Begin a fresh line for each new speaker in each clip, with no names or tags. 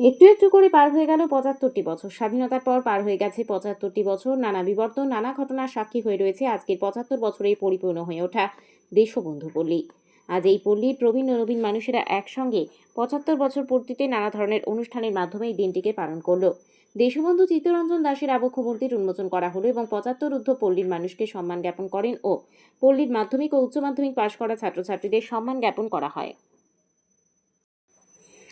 একটু একটু করে পার হয়ে গেল পঁচাত্তরটি বছর। স্বাধীনতার পর পার হয়ে গেছে পঁচাত্তরটি বছর। নানা বিবর্তন, নানা ঘটনার সাক্ষী হয়ে রয়েছে আজকের পঁচাত্তর বছরেই পরিপূর্ণ হয়ে ওঠা দেশবন্ধু পল্লী। আজ এই পল্লীর প্রবীণ ও নবীন মানুষেরা একসঙ্গে পঁচাত্তর বছর পূর্তিতে নানা ধরনের অনুষ্ঠানের মাধ্যমে এই দিনটিকে পালন করল। দেশবন্ধু চিত্তরঞ্জন দাসের আবক্ষ মূর্তির উন্মোচন করা হলো এবং পঁচাত্তর ঊর্ধ্ব পল্লীর মানুষকে সম্মান জ্ঞাপন করেন ও পল্লীর মাধ্যমিক ও উচ্চ মাধ্যমিক পাশ করা ছাত্রছাত্রীদের সম্মান জ্ঞাপন করা হয়।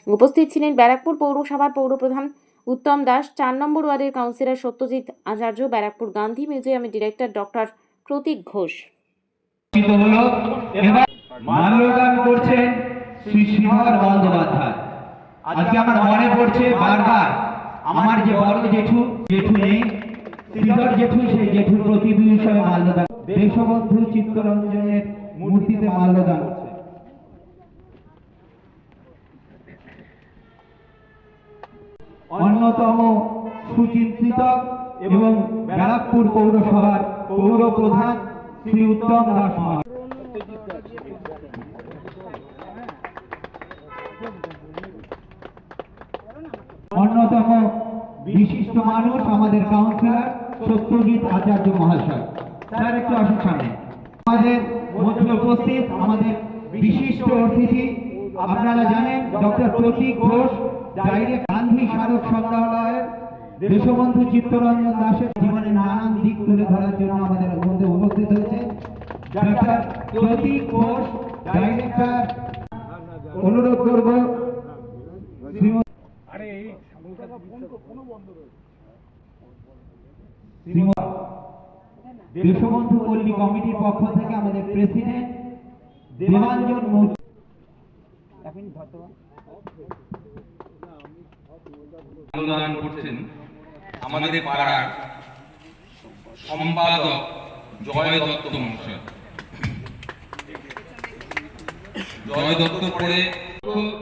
উপস্থিত ছিলেন ব্যারাকপুর পৌরসভার পৌরপ্রধান উত্তম দাস, চার নম্বর ওয়ার্ডের কাউন্সিলর সত্যজিৎ আচার্য, ব্যারাকপুর গান্ধী মিউজিয়ামের ডিরেক্টর ডক্টর প্রতীক ঘোষ।
আজকে আমার মনে পড়ছে বারবার, আমার যে বড় জেঠু জেঠু নেই শ্রীধর জেঠু, সেই জেঠুর মাল্যদান। দেশবন্ধু চিত্তরঞ্জনের মূর্তিতে মাল্যদান করছে অন্যতম সুচিন্তিত এবং ব্যারাকপুর পৌরসভার পৌর প্রধান শ্রী উত্তম দাস অন্যতম বিশিষ্ট মানুষ আমাদের কাউন্সিলর সত্যজিৎ আচার্য মহাশয়। স্যার, একটু আসুন সামনে। আমাদের মধ্যে উপস্থিত আমাদের বিশিষ্ট অতিথি, আপনারা জানেন, ডক্টর প্রতীক ঘোষ ডাইরেক্ট গান্ধী স্মারক সংগ্রহালয়ের দেশবন্ধু চিত্তরঞ্জন দাসের জীবনে নানান দিক তুলে ধরার জন্য আমাদের মধ্যে উপস্থিত হয়েছে। ঘোষ ডাইরেক্টর অনুরোধ করব। দেশবন্ধু পল্লী কমিটির পক্ষ থেকে আমাদের প্রেসিডেন্ট দেবাঞ্জন
আন্দোলন করছেন আমাদের পাড়ার সম্পাদক জয় দত্ত মহাশয়। জয় দত্ত পরে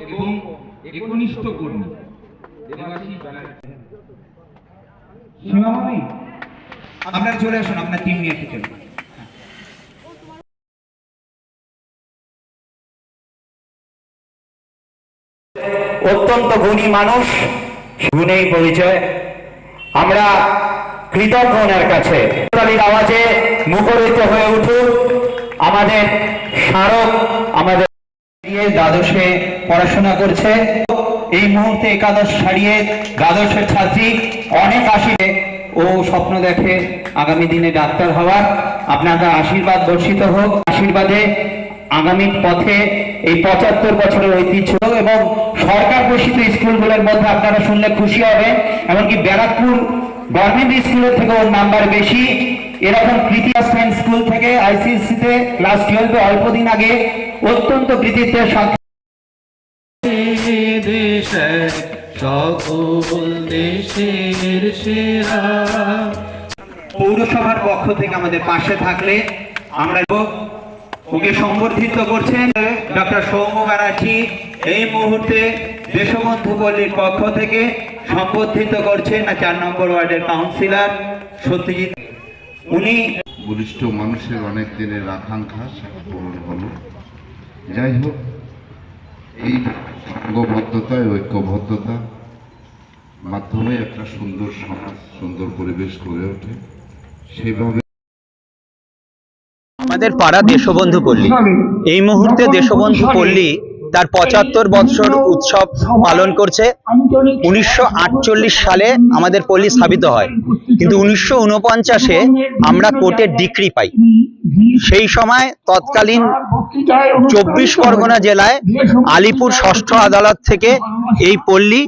এবং একনিষ্ঠ কর্মী
আপনারা চলে আসুন, আপনার টিম নিয়ে একটু অত্যন্ত গুণী মানুষ, গুণেই পরিচয়। আমরা কৃতজ্ঞ কাছে আওয়াজে মুখরিত হয়ে উঠুক আমাদের স্মারক আমাদের দ্বাদশে পড়াশোনা করছে। এই মুহূর্তে একাদশ ছাড়িয়ে দ্বাদশের ছাত্রী অনেক আশিতে ও স্বপ্ন দেখে আগামী দিনে ডাক্তার হওয়ার। আপনাদের আশীর্বাদ বর্ষিত হোক। আশীর্বাদে আগামী পথে এই পঁচাত্তর বছরের ঐতিহ্য এবং সরকার ঘোষিত স্কুলগুলোর মধ্যে আপনারা শুনলে খুশি হবেন। এমনকি ব্যারাকপুর গভর্নমেন্ট স্কুলের থেকে ওর নাম্বার বেশি। এরকম কৃতিয়া সায়েন্স স্কুল থেকে আইসিএসসি তে ক্লাস টুয়েলভে অল্প দিন আগে অত্যন্ত কৃতিত্বের সাথে
সকল দেশের সেরা।
পৌরসভার পক্ষ থেকে আমাদের পাশে থাকলে আমরা ওকে সম্বর্ধিত করছেন ডক্টর সৌম্য ব্যানার্জি। এই মুহূর্তে দেশবন্ধু পল্লীর পক্ষ থেকে সম্বর্ধিত করছেন চার নম্বর ওয়ার্ডের কাউন্সিলর সত্যজিৎ। উনি
বলিষ্ঠ মানুষের অনেক দিনের আকাঙ্ক্ষা, সেটা পূরণ হলো। যাই হোক, এই সঙ্গবদ্ধতা ঐক্যবদ্ধতা মাধ্যমে একটা সুন্দর সমাজ, সুন্দর পরিবেশ গড়ে ওঠে। সেইভাবে
আমাদের পাড়া দেশবন্ধু পল্লী। এই মুহূর্তে দেশবন্ধু পল্লী তার পঁচাত্তর বৎসর উৎসব পালন করছে। উনিশশো আটচল্লিশ সালে আমাদের পল্লী স্থাপিত হয়। কিন্তু উনিশশো উনপঞ্চাশে আমরা কোর্টে ডিক্রি পাই। সেই সময় তৎকালীন চব্বিশ পরগনা জেলায় আলিপুর ষষ্ঠ আদালত থেকে এই পল্লী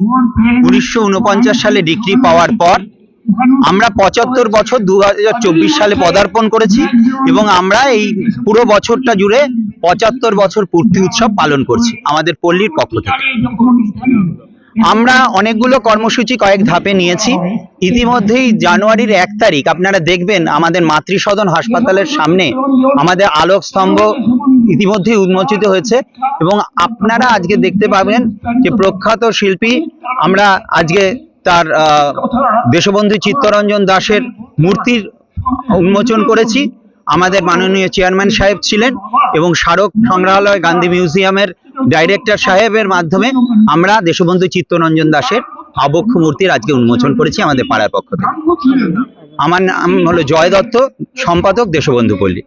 উনিশশো উনপঞ্চাশ সালে ডিক্রি পাওয়ার পর আমরা পঁচাত্তর বছর দুই হাজার চব্বিশ সালে পদার্পণ করেছি এবং আমরা এই পুরো বছরটা জুড়ে পঁচাত্তর বছর পূর্তি উৎসব পালন করছি আমাদের পল্লীর পক্ষ থেকে। আমরা অনেকগুলো কর্মসূচি কয়েক ধাপে নিয়েছি। ইতিমধ্যেই জানুয়ারির এক তারিখ, আপনারা দেখবেন আমাদের মাতৃসদন হাসপাতালের সামনে আমাদের আলোক স্তম্ভ ইতিমধ্যেই উন্মোচিত হয়েছে এবং আপনারা আজকে দেখতে পাবেন যে প্রখ্যাত শিল্পী, আমরা আজকে তার দেশবন্ধু চিত্তরঞ্জন দাসের মূর্তির উন্মোচন করেছি। আমাদের মাননীয় চেয়ারম্যান সাহেব ছিলেন এবং স্মারক সংগ্রহালয় গান্ধী মিউজিয়ামের ডাইরেক্টর সাহেবের মাধ্যমে আমরা দেশবন্ধু চিত্তরঞ্জন দাসের আবক্ষ মূর্তির আজকে উন্মোচন করেছি আমাদের পাড়ার পক্ষ থেকে। আমার নাম হলো জয় দত্ত সম্পাদক দেশবন্ধু পল্লী।